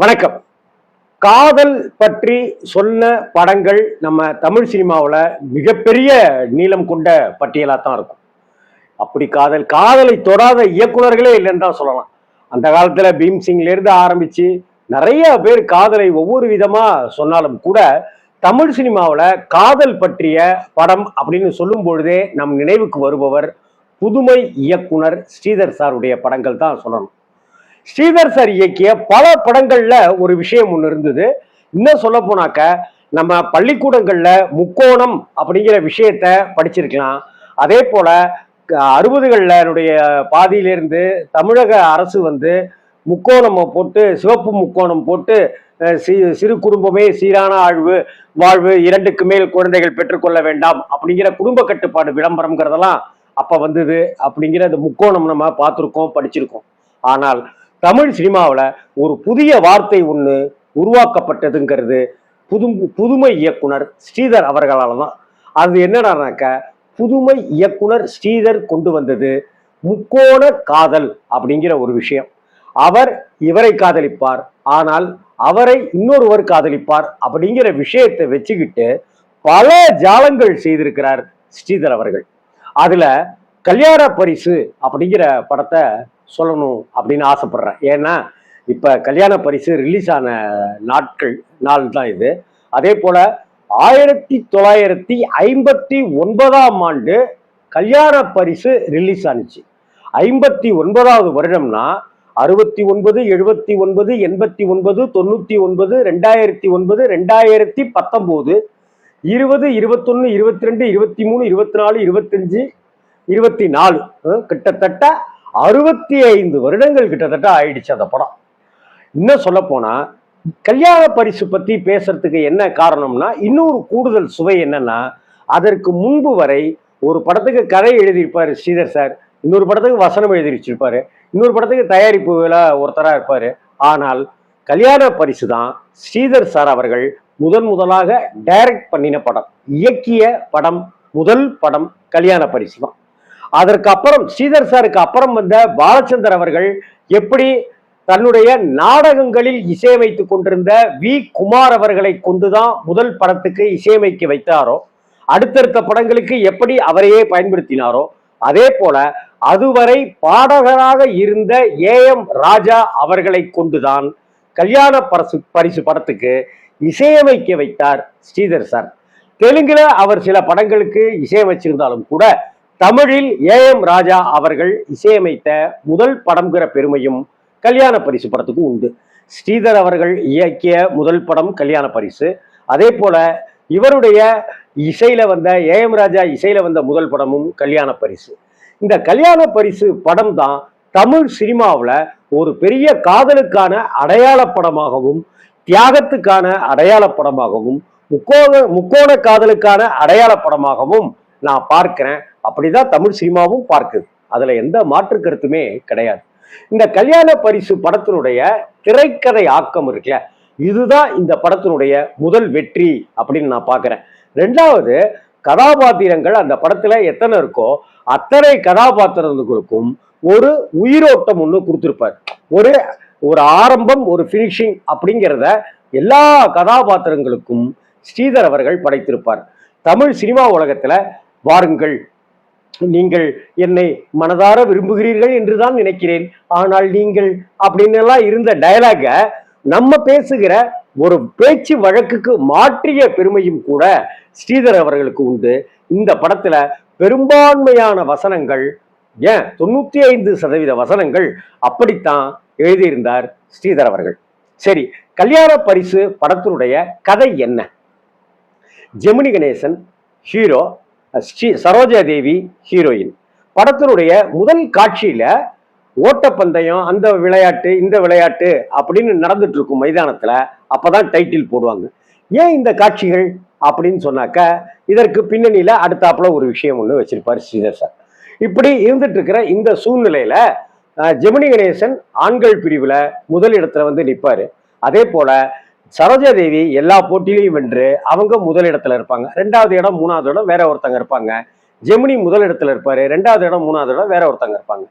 வணக்கம். காதல் பற்றி சொன்ன படங்கள் நம்ம தமிழ் சினிமாவில் மிகப்பெரிய நீளம் கொண்ட பட்டியலாக தான் இருக்கும். அப்படி காதல் காதலை தொடாத இயக்குனர்களே இல்லைன்னு தான் சொல்லலாம். அந்த காலத்தில் பீம்சிங்லேருந்து ஆரம்பித்து நிறைய பேர் காதலை ஒவ்வொரு விதமாக சொன்னாலும் கூட தமிழ் சினிமாவில் காதல் பற்றிய படம் அப்படின்னு சொல்லும் பொழுதே நம் நினைவுக்கு வருபவர் புதுமை இயக்குனர் ஸ்ரீதர் சாருடைய படங்கள் தான் சொல்லணும். ஸ்ரீதர் சார் இயக்கிய பல படங்கள்ல ஒரு விஷயம் ஒன்று இருந்தது. இன்னும் சொல்ல போனாக்க நம்ம பள்ளிக்கூடங்கள்ல முக்கோணம் அப்படிங்கிற விஷயத்த படிச்சிருக்கலாம். அதே போல என்னுடைய பாதியிலிருந்து தமிழக அரசு வந்து முக்கோணம் போட்டு சிவப்பு முக்கோணம் போட்டு சிறு குடும்பமே சீரான ஆழ்வு வாழ்வு இரண்டுக்கு மேல் குழந்தைகள் பெற்றுக்கொள்ள வேண்டாம் அப்படிங்கிற குடும்ப கட்டுப்பாடு விளம்பரம்ங்கிறதெல்லாம் அப்ப வந்தது அப்படிங்கிற அந்த முக்கோணம் நம்ம பார்த்துருக்கோம் படிச்சிருக்கோம். ஆனால் தமிழ் சினிமாவில் ஒரு புதிய வார்த்தை ஒன்று உருவாக்கப்பட்டதுங்கிறது புது புதுமை இயக்குனர் ஸ்ரீதர் அவர்களால் தான் அது என்னடானாக்க புதுமை இயக்குனர் ஸ்ரீதர் கொண்டு வந்தது முக்கோண காதல் அப்படிங்கிற ஒரு விஷயம். அவர் இவரை காதலிப்பார் ஆனால் அவரை இன்னொருவர் காதலிப்பார் அப்படிங்கிற விஷயத்தை வச்சுக்கிட்டு பல ஜாலங்கள் செய்திருக்கிறார் ஸ்ரீதர் அவர்கள். அதுல கல்யாண பரிசு அப்படிங்கிற படத்தை சொல்லணும் அப்படின்னு ஆசைப்பட்றேன். ஏன்னா இப்போ கல்யாண பரிசு ரிலீஸ் ஆன நாட்கள் நாள் தான் இது. அதே போல் ஆயிரத்தி தொள்ளாயிரத்தி ஐம்பத்தி ஒன்பதாம் ஆண்டு கல்யாண பரிசு ரிலீஸ் ஆனுச்சு. ஐம்பத்தி ஒன்பதாவது வருடம்னா அறுபத்தி ஒன்பது எழுபத்தி ஒன்பது எண்பத்தி ஒன்பது தொண்ணூற்றி ஒன்பது ரெண்டாயிரத்தி ஒன்பது ரெண்டாயிரத்தி பத்தொம்போது இருபது இருபத்தொன்று இருபத்தி ரெண்டு இருபத்தி மூணு இருபத்தி நாலு இருபத்தஞ்சு இருபத்தி நாலு கிட்டத்தட்ட அறுபத்தி ஐந்து வருடங்கள் கிட்டத்தட்ட ஆயிடுச்சு அந்த படம். இன்னும் சொல்ல போனா கல்யாண பரிசு பத்தி பேசுறதுக்கு என்ன காரணம்னா இன்னொரு கூடுதல் சுவை என்னன்னா அதற்கு முன்பு வரை ஒரு படத்துக்கு கதை எழுதியிருப்பாரு ஸ்ரீதர் சார் இன்னொரு படத்துக்கு வசனம் எழுதி வச்சிருப்பாரு இன்னொரு படத்துக்கு தயாரிப்பு ஒருத்தராக இருப்பாரு. ஆனால் கல்யாண பரிசு தான் ஸ்ரீதர் சார் அவர்கள் முதன் முதலாக டைரக்ட் பண்ணின படம். இயக்கிய படம் முதல் படம் கல்யாண பரிசு தான். அதற்கு அப்புறம் ஸ்ரீதர் சாருக்கு அப்புறம் வந்த பாலச்சந்தர் அவர்கள் எப்படி தன்னுடைய நாடகங்களில் இசையமைத்துக் கொண்டிருந்த வி. குமார் அவர்களை கொண்டுதான் முதல் படத்துக்கு இசையமைக்க வைத்தாரோ அடுத்தடுத்த படங்களுக்கு எப்படி அவரையே பயன்படுத்தினாரோ அதே போல அதுவரை பாடகராக இருந்த ஏ. எம். ராஜா அவர்களை கொண்டுதான் கல்யாண பரிசு பரிசு படத்துக்கு இசையமைக்க வைத்தார் ஸ்ரீதர் சார். தெலுங்குல அவர் சில படங்களுக்கு இசையமைச்சிருந்தாலும் கூட தமிழில் ஏ எம் ராஜா அவர்கள் இசையமைத்த முதல் படம்ங்கிற பெருமையும் கல்யாண பரிசு படத்துக்கு உண்டு. ஸ்ரீதர் அவர்கள் இயக்கிய முதல் படம் கல்யாண பரிசு. அதே போல இவருடைய இசையில வந்த ஏ எம் ராஜா இசையில வந்த முதல் படமும் கல்யாண பரிசு. இந்த கல்யாண பரிசு படம் தான் தமிழ் சினிமாவில் ஒரு பெரிய காதலுக்கான அடையாள படமாகவும் தியாகத்துக்கான அடையாள படமாகவும் முக்கோண முக்கோண காதலுக்கான அடையாள படமாகவும் நான் பார்க்கிறேன். அப்படிதான் தமிழ் சினிமாவும் பார்க்குது. அதுல எந்த மாற்று கருத்துமே கிடையாது. இந்த கல்யாண பரிசு படத்தினுடைய திரைக்கதை ஆக்கம் இருக்குல்ல இதுதான் இந்த படத்தினுடைய முதல் வெற்றி அப்படின்னு நான் பார்க்குறேன். ரெண்டாவது கதாபாத்திரங்கள் அந்த படத்துல எத்தனை இருக்கோ அத்தனை கதாபாத்திரங்களுக்கும் ஒரு உயிரோட்டம் ஒன்று கொடுத்துருப்பார். ஒரு ஒரு ஆரம்பம் ஒரு ஃபினிஷிங் அப்படிங்கிறத எல்லா கதாபாத்திரங்களுக்கும் ஸ்ரீதர் அவர்கள் படைத்திருப்பார். தமிழ் சினிமா உலகத்துல வாருங்கள் நீங்கள் என்னை மனதார விரும்புகிறீர்கள் என்றுதான் நினைக்கிறேன். ஆனால் நீங்கள் அப்படின்னு எல்லாம் இருந்த டயலாக நம்ம பேசுகிற ஒரு பேச்சு வழக்குக்கு மாற்றிய பெருமையும் கூட ஸ்ரீதர் அவர்களுக்கு உண்டு. இந்த படத்துல பெரும்பான்மையான வசனங்கள் ஏன் தொண்ணூத்தி ஐந்து சதவீத வசனங்கள் அப்படித்தான் எழுதியிருந்தார் ஸ்ரீதர் அவர்கள். சரி கல்யாண பரிசு படத்தினுடைய கதை என்ன? Gemini Ganesan hero Sri Saroja Devi heroine. படத்தினுடைய முதல் காட்சியில ஓட்டப்பந்தயம் அந்த விளையாட்டு இந்த விளையாட்டு அப்படின்னு நடந்துட்டு இருக்கும் மைதானத்துல. அப்பதான் டைட்டில் போடுவாங்க. ஏன் இந்த காட்சிகள் அப்படின்னு சொன்னாக்க இதற்கு பின்னணியில அடுத்தாப்புல ஒரு விஷயம் ஒன்று வச்சிருப்பார் ஸ்ரீதர் சார். இப்படி இருந்துட்டு இருக்கிற இந்த சூழ்நிலையில ஜெமினி கணேசன் ஆண்கள் பிரிவுல முதல் இடத்துல வந்து நிற்பாரு அதே போல சரோஜா தேவி எல்லா போட்டியிலையும் வென்று அவங்க முதலிடத்துல இருப்பாங்க. ரெண்டாவது இடம் மூணாவது இடம் வேற ஒருத்தங்க இருப்பாங்க. ஜெமினி முதலிடத்துல இருப்பாரு. ரெண்டாவது இடம் மூணாவது இடம் வேற ஒருத்தங்க இருப்பாங்க.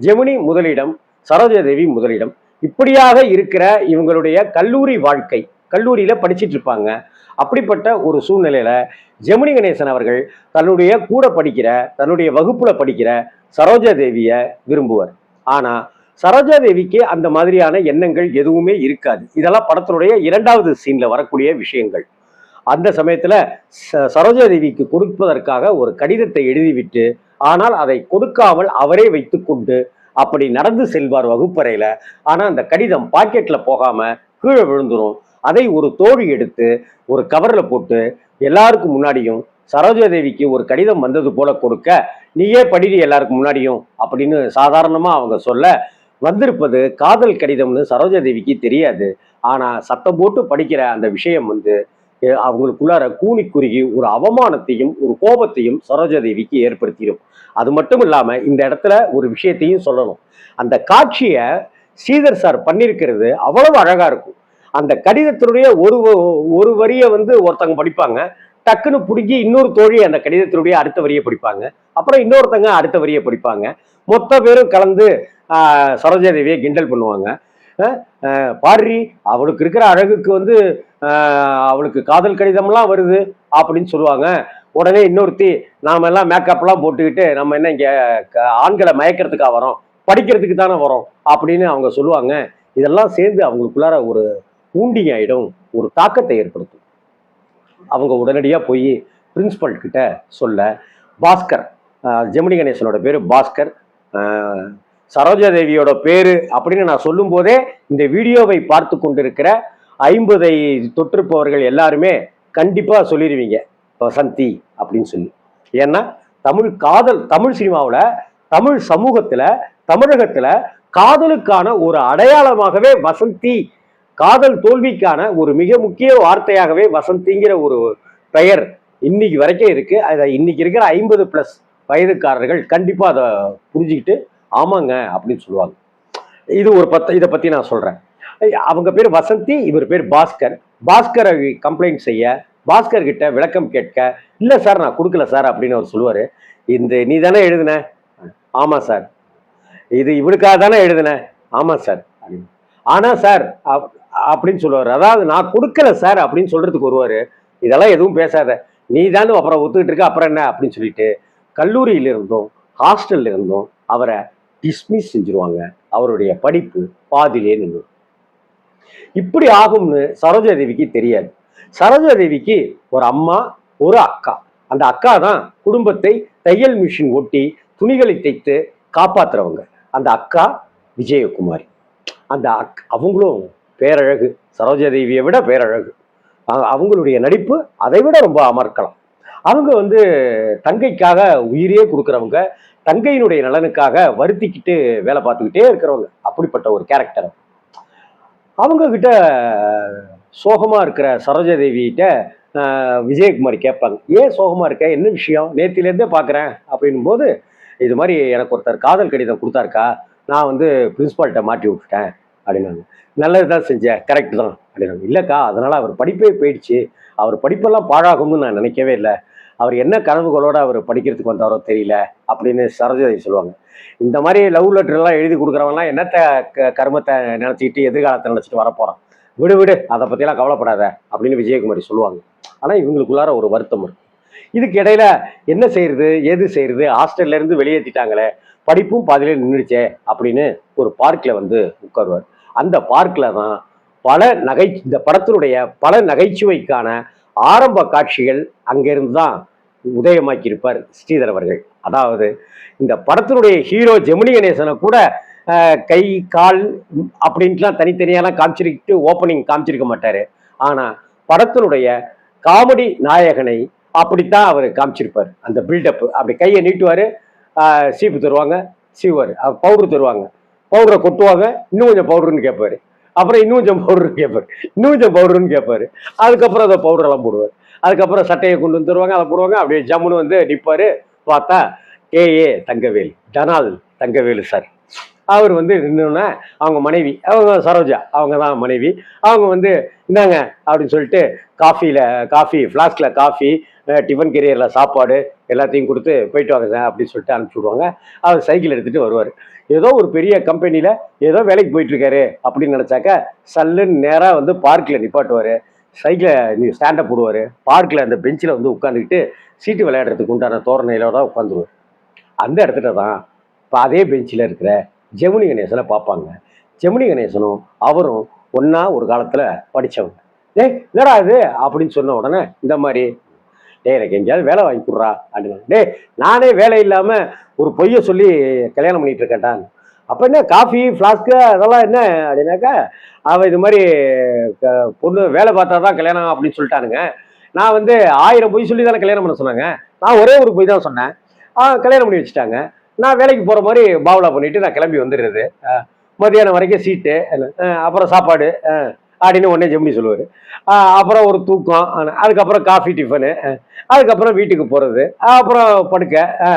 ஜெமினி முதலிடம் சரோஜா தேவி முதலிடம். இப்படியாக இருக்கிற இவங்களுடைய கல்லூரி வாழ்க்கை கல்லூரியில படிச்சிட்டு இருப்பாங்க. அப்படிப்பட்ட ஒரு சூழ்நிலையில ஜெமினி கணேசன் அவர்கள் தன்னுடைய கூட படிக்கிற தன்னுடைய வகுப்புல படிக்கிற சரோஜா தேவியை விரும்புவார். ஆனா சரோஜா தேவிக்கு அந்த மாதிரியான எண்ணங்கள் எதுவுமே இருக்காது. இதெல்லாம் படத்தினுடைய இரண்டாவது சீன்ல வரக்கூடிய விஷயங்கள். அந்த சமயத்துல ச- சரோஜா தேவிக்கு கொடுப்பதற்காக ஒரு கடிதத்தை எழுதிவிட்டு ஆனால் அதை கொடுக்காமல் அவரே வைத்துக்கொண்டு அப்படி நடந்து செல்வார் வகுப்பறையில. ஆனா அந்த கடிதம் பாக்கெட்ல போகாம கீழே விழுந்துடும் அதை ஒரு தோழி எடுத்து ஒரு கவர்ல போட்டு எல்லாருக்கும் முன்னாடியும் சரோஜா தேவிக்கு ஒரு கடிதம் வந்தது போல கொடுக்க நீயே படிடி எல்லாருக்கும் முன்னாடியும் அப்படின்னு சாதாரணமா அவங்க சொல்ல வந்திருப்பது காதல் கடிதம்னு சரோஜா தேவிக்கு தெரியாது. ஆனால் சத்தம் போட்டு படிக்கிற அந்த விஷயம் வந்து அவங்களுக்குள்ளார கூனி குறுகி ஒரு அவமானத்தையும் ஒரு கோபத்தையும் சரோஜா தேவிக்கு ஏற்படுத்திடும் அது மட்டும் இல்லாமல் இந்த இடத்துல ஒரு விஷயத்தையும் சொல்லணும். அந்த காட்சியை ஸ்ரீதர் சார் பண்ணியிருக்கிறது அவ்வளவு அழகாக இருக்கும். அந்த கடிதத்தினுடைய ஒரு ஒரு வரியை வந்து ஒருத்தங்க படிப்பாங்க. டக்குன்னு பிடிக்கி இன்னொரு தோழி அந்த கடிதத்தினுடைய அடுத்த வரியை படிப்பாங்க. அப்புறம் இன்னொருத்தங்க அடுத்த வரியை படிப்பாங்க. மொத்த பேரும் கலந்து சரோஜாதேவியை சரோஜா தேவியை கிண்டல் பண்ணுவாங்க பாடுறி அவளுக்கு இருக்கிற அழகுக்கு வந்து அவளுக்கு காதல் கடிதம்லாம் வருது அப்படின்னு சொல்லுவாங்க. உடனே இன்னொருத்தி நாம எல்லாம் மேக்கப்லாம் போட்டுக்கிட்டு நம்ம என்ன இங்கே க- ஆண்களை மயக்கிறதுக்காக வரோம் படிக்கிறதுக்கு தானே வரோம் அப்படின்னு அவங்க சொல்லுவாங்க. இதெல்லாம் சேர்ந்து அவங்களுக்குள்ளார ஒரு ஊண்டிங் ஆகிடும் ஒரு தாக்கத்தை ஏற்படுத்தும். அவங்க உடனடியாக போய் பிரின்சிபல் கிட்ட சொல்ல பாஸ்கர் ஜெமினி கணேசனோட பேர் பாஸ்கர் சரோஜா தேவியோட பேரு அப்படின்னு நான் சொல்லும்போதே இந்த வீடியோவை பார்த்து கொண்டிருக்கிற ஐம்பதை தொற்றுப்பவர்கள் எல்லாருமே கண்டிப்பாக சொல்லிடுவீங்க வசந்தி அப்படின்னு சொல்லி. ஏன்னா தமிழ் காதல் தமிழ் சினிமாவில் தமிழ் சமூகத்தில் தமிழகத்தில் காதலுக்கான ஒரு அடையாளமாகவே வசந்தி காதல் தோல்விக்கான ஒரு மிக முக்கிய வார்த்தையாகவே வசந்திங்கிற ஒரு பெயர் இன்னைக்கு வரைக்கும் இருக்குது அதை இன்னைக்கு இருக்கிற ஐம்பது ப்ளஸ் வயதுக்காரர்கள் கண்டிப்பாக அதை புரிஞ்சுக்கிட்டு ஆமாங்க அப்படின்னு சொல்லுவாங்க. இது ஒரு பத்த இதை பத்தி நான் சொல்றேன். அவங்க பேர் வசந்தி இவர் பேர் பாஸ்கர். பாஸ்கரை கம்ப்ளைண்ட் செய்ய பாஸ்கர் கிட்ட விளக்கம் கேட்க இல்ல சார் நான் கொடுக்கல சார் அப்படின்னு அவர் சொல்லுவாரு. இந்த நீ தானே எழுதுன? ஆமா சார். இது இவளுக்காக தானே எழுதுன? ஆமா சார். ஆனால் ஆனா சார் அப்- அப்படின்னு சொல்லுவாரு. அதாவது நான் கொடுக்கல சார் அப்படின்னு சொல்றதுக்கு வருவாரு. இதெல்லாம் எதுவும் பேசாத. நீ தானே அப்புறம் ஒத்துக்கிட்டு இருக்க அப்புறம் என்ன? அப்படின்னு சொல்லிட்டு கல்லூரியில இருந்தும் ஹாஸ்டல்ல இருந்தும் அவரை டிஸ்மிஸ் செஞ்சிருவாங்க. அவருடைய படிப்பு பாதிலே நின்று இப்படி ஆகும்னு சரோஜா தேவிக்கு தெரியாது. சரோஜா தேவிக்கு ஒரு அம்மா ஒரு அக்கா. அந்த அக்கா தான் குடும்பத்தை தையல் மிஷின் ஒட்டி துணிகளை தைத்து காப்பாத்துறவங்க. அந்த அக்கா விஜயகுமாரி. அந்த அக் அவங்களும் பேரழகு. சரோஜா தேவியை விட பேரழகு. அவங்களுடைய நடிப்பு அதை விட ரொம்ப அமர்க்கலாம். அவங்க வந்து தங்கைக்காக உயிரே கொடுக்குறவங்க தங்கையினுடைய நலனுக்காக வருத்திக்கிட்டு வேலை பார்த்துக்கிட்டே இருக்கிறவங்க. அப்படிப்பட்ட ஒரு கேரக்டர் அவங்க கிட்ட சோகமாக இருக்கிற சரோஜா தேவிகிட்ட விஜயகுமாரி கேட்பாங்க. ஏன் சோகமாக இருக்க? என்ன விஷயம்? நேத்திலேருந்தே பார்க்குறேன். அப்படின்னும் போது இது மாதிரி எனக்கு ஒருத்தர் காதல் கடிதம் கொடுத்தாருக்கா? நான் வந்து பிரின்ஸ்பால்கிட்ட மாட்டி விட்டுட்டேன். அப்படின்னாங்க. நல்லது தான் செஞ்சேன் கரெக்ட் தான். அப்படின்னாங்க. இல்லைக்கா அதனால் அவர் படிப்பே போயிடுச்சு. அவர் படிப்பெல்லாம் பாழாகும்னு நான் நினைக்கவே இல்லை. அவர் என்ன கனவுகளோடு அவர் படிக்கிறதுக்கு வந்தாரோ தெரியல அப்படின்னு சரோஜாதேவி சொல்லுவாங்க. இந்த மாதிரி லவ் லெட்டர்லாம் எழுதி கொடுக்குறவங்கலாம் என்னத்த க- கர்மத்தை நினச்சிக்கிட்டு எதிர்காலத்தை நினச்சிட்டு வரப்போகிறான் விடு விடு அதை பற்றிலாம் கவலைப்படாத அப்படின்னு விஜயகுமாரி சொல்லுவாங்க. ஆனால் இவங்களுக்குள்ளார ஒரு வருத்தம் இருக்கும் இதுக்கு இடையில என்ன செய்யறது ஏது செய்யறது ஹாஸ்டல்லேருந்து வெளியேற்றிட்டாங்களே படிப்பும் பாதியிலே நின்றுச்சே அப்படின்னு ஒரு பார்க்கில் வந்து உட்காருவார். அந்த பார்க்கில் தான் பல நகை இந்த படத்தினுடைய பல நகைச்சுவைக்கான ஆரம்ப காட்சிகள் அங்கிருந்து தான் உதயமாக்கியிருப்பார் ஸ்ரீதர் அவர்கள். அதாவது இந்த படத்தினுடைய ஹீரோ ஜெமினி கணேசனை கூட கை கால் அப்படின்ட்டுலாம் தனித்தனியெல்லாம் காமிச்சிருக்கிட்டு ஓப்பனிங் காமிச்சிருக்க மாட்டார். ஆனால் படத்தினுடைய காமெடி நாயகனை அப்படித்தான் அவர் காமிச்சிருப்பார். அந்த பில்டப் அப்படி கையை நீட்டுவார் சீப்பு தருவாங்க சீவார் பவுடர் தருவாங்க. பவுடரை கொட்டுவாங்க இன்னும் கொஞ்சம் பவுடர்னு கேட்பாரு. அப்புறம் இன்னும் கொஞ்சம் பவுடர்னு கேட்பாரு இன்னும் கொஞ்சம் பவுடர்னு கேட்பாரு அதுக்கப்புறம் அதை பவுடரெல்லாம் போடுவார். அதுக்கப்புறம் சட்டையை கொண்டு வந்து தருவாங்க அதை போடுவாங்க. அப்படியே ஜம்முன்னு வந்து நிற்பார் பார்த்தா ஏஏ தங்கவேல் டனால் தங்கவேலு சார் அவர் வந்து நின்னோன்னே அவங்க மனைவி அவங்க சரோஜா அவங்க தான் மனைவி. அவங்க வந்து இந்தாங்க அப்படின்னு சொல்லிட்டு காஃபியில் காஃபி ஃப்ளாஸ்கில் காஃபி டிஃபன் கெரியரில் சாப்பாடு எல்லாத்தையும் கொடுத்து போயிட்டு வாங்க சார் அப்படின்னு சொல்லிட்டு அனுப்பிச்சி விடுவாங்க. அவர் சைக்கிள் எடுத்துகிட்டு வருவார். ஏதோ ஒரு பெரிய கம்பெனியில் ஏதோ வேலைக்கு போயிட்டுருக்காரு அப்படின்னு நினச்சாக்கா சல்லுன்னு நேராக வந்து பார்க்கில் நிப்பாட்டுவார். சைக்கிளை நீ ஸ்டாண்டப் போடுவார். பார்க்கில் அந்த பெஞ்சில் வந்து உட்காந்துக்கிட்டு சீட்டு விளையாடுறதுக்கு உண்டான தோரணையிலோட உட்காந்துருவார். அந்த இடத்துல தான் இப்போ அதே பெஞ்சில் இருக்கிற ஜெமினி கணேசனை பார்ப்பாங்க. ஜெமினி கணேசனும் அவரும் ஒன்றா ஒரு காலத்தில் படித்தவங்க ஏய் என்னடா இது? அப்படின்னு சொன்ன உடனே இந்த மாதிரி டேய் எனக்கு எங்கேயாவது வேலை வாங்கி கொடுறா அப்படின்னு டேய் நானே வேலை இல்லாமல் ஒரு பொய்யை சொல்லி கல்யாணம் பண்ணிட்டு இருக்கேன்டான் அப்போ என்ன காஃபி ஃப்ளாஸ்க்கு அதெல்லாம் என்ன? அப்படின்னாக்கா அவன் இது மாதிரி க- பொண்ணு வேலை பார்த்தா தான் கல்யாணம் அப்படின்னு சொல்லிட்டானுங்க. நான் வந்து ஆயிரம் பொய் சொல்லி தானே கல்யாணம் பண்ண சொன்னாங்க. நான் ஒரே ஒரு பொய் தான் சொன்னேன். ஆ கல்யாணம் பண்ணி வச்சுட்டாங்க. நான் வேலைக்கு போகிற மாதிரி பாவலா பண்ணிட்டு நான் கிளம்பி வந்துடுறது. மதியானம் மத்தியானம் வரைக்கும் சீட்டு அப்புறம் சாப்பாடு ஆ, அப்படின்னு உடனே ஜெமினி சொல்லுவார். அப்புறம் ஒரு தூக்கம் அதுக்கப்புறம் காஃபி டிஃபனு அதுக்கப்புறம் வீட்டுக்கு போகிறது அப்புறம் படுக்க ஆ,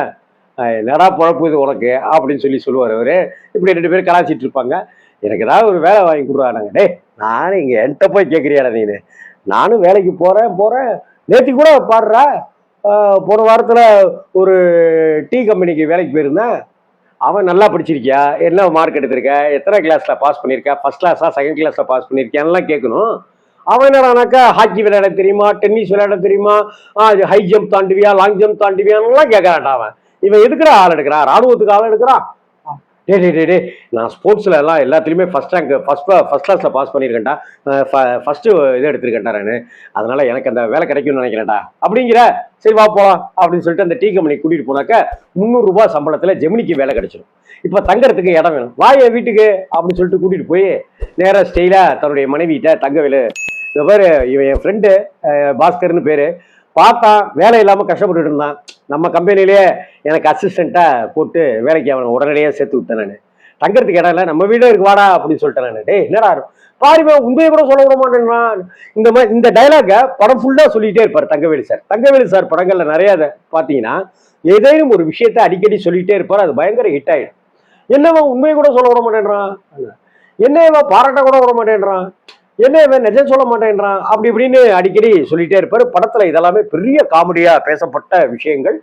ஆ, என்னடா பழப்பு இது உனக்கு? அப்படின்னு சொல்லி சொல்லுவார் அவர். இப்படி ரெண்டு பேரும் கலாச்சிட்டு இருப்பாங்க. எனக்கு ஏதாவது ஒரு வேலை வாங்கி கொடுறாங்க டே நானும் இங்கே என்கிட்ட போய் கேட்குறியாடா நீ நானும் வேலைக்கு போகிறேன் போகிறேன் நேற்று கூட பாடுறா. போன வாரத்தில் ஒரு டீ கம்பெனிக்கு வேலைக்கு போயிருந்தேன். அவன் நல்லா படிச்சிருக்கியா? என்ன மார்க் எடுத்திருக்க? எத்தனை கிளாஸில் பாஸ் பண்ணியிருக்கா ஃபஸ்ட் கிளாஸா செகண்ட் கிளாஸில் பாஸ் பண்ணியிருக்கியான்லாம் கேட்கணும். அவன் என்னடானாக்கா ஹாக்கி விளையாட தெரியுமா? டென்னிஸ் விளையாட தெரியுமா? ஹை ஜம்ப் தாண்டுவியா? லாங் ஜம்ப் தாண்டுவியான்லாம் கேட்கறான்டா அவன். இவன் எதுக்குற ஆள் எடுக்கிறான்? ராணுவத்துக்கு ஆள் எடுக்கிறான்? டே டே டே டே நான் ஸ்போர்ட்ஸில் எல்லாம் எல்லாத்துலேயுமே ஃபஸ்ட் ரேங்க் ஃபஸ்ட் ஃபஸ்ட் கிளாஸில் பாஸ் பண்ணியிருக்கேன்டா. ஃபஸ்ட்டு இது எடுத்திருக்கேன்டா நான். அதனால் எனக்கு அந்த வேலை கிடைக்கும்னு நினைக்கிறேன்டா. அப்படிங்கிற சரி வா போகலாம் அப்படின்னு சொல்லிட்டு அந்த டீ கம்பெனி கூட்டிகிட்டு போனாக்க முந்நூறுரூபா சம்பளத்தில் ஜெமினிக்கு வேலை கிடைச்சிடும் இப்போ தங்கறதுக்கு இடம் வேணும். வா என் வீட்டுக்கு அப்படின்னு சொல்லிட்டு கூட்டிகிட்டு போய் நேராக ஸ்டெயிலாக தன்னுடைய மனைவிகிட்ட தங்கவேலு இந்த பேர் இவன் என் ஃப்ரெண்டு பாஸ்கர்னு பேர் பார்த்தான் வேலை இல்லாமல் கஷ்டப்பட்டுட்டு இருந்தான். நம்ம கம்பெனிலேயே எனக்கு அசிஸ்டண்ட்டாக போட்டு வேலைக்கு அவனை உடனடியாக சேர்த்து விட்டேன் நான். தங்கறதுக்கு இடம் இல்லை நம்ம வீடு இருக்கு வாடா அப்படின்னு சொல்லிட்டேன் நான். டேய் என்னடா பாருமே உண்மையை கூட சொல்ல விட மாட்டேன்னா இந்த மாதிரி இந்த டைலாக படம் ஃபுல்லாக சொல்லிகிட்டே இருப்பார் தங்கவேலு சார் தங்கவேலு சார் படங்களில் நிறைய அதை பார்த்தீங்கன்னா ஏதேனும் ஒரு விஷயத்தை அடிக்கடி சொல்லிகிட்டே இருப்பார் அது பயங்கர ஹிட் ஆகிடும் என்னவா உண்மையை கூட சொல்ல விட மாட்டேன்றான்? என்னவா பாராட்ட கூட விட மாட்டேன்றான்? என்ன இவன் நிஜம் சொல்ல மாட்டேன்றான்? அப்படி இப்படின்னு அடிக்கடி சொல்லிட்டே இருப்பார். படத்துல இதெல்லாமே பெரிய காமெடியா பேசப்பட்ட விஷயங்கள்.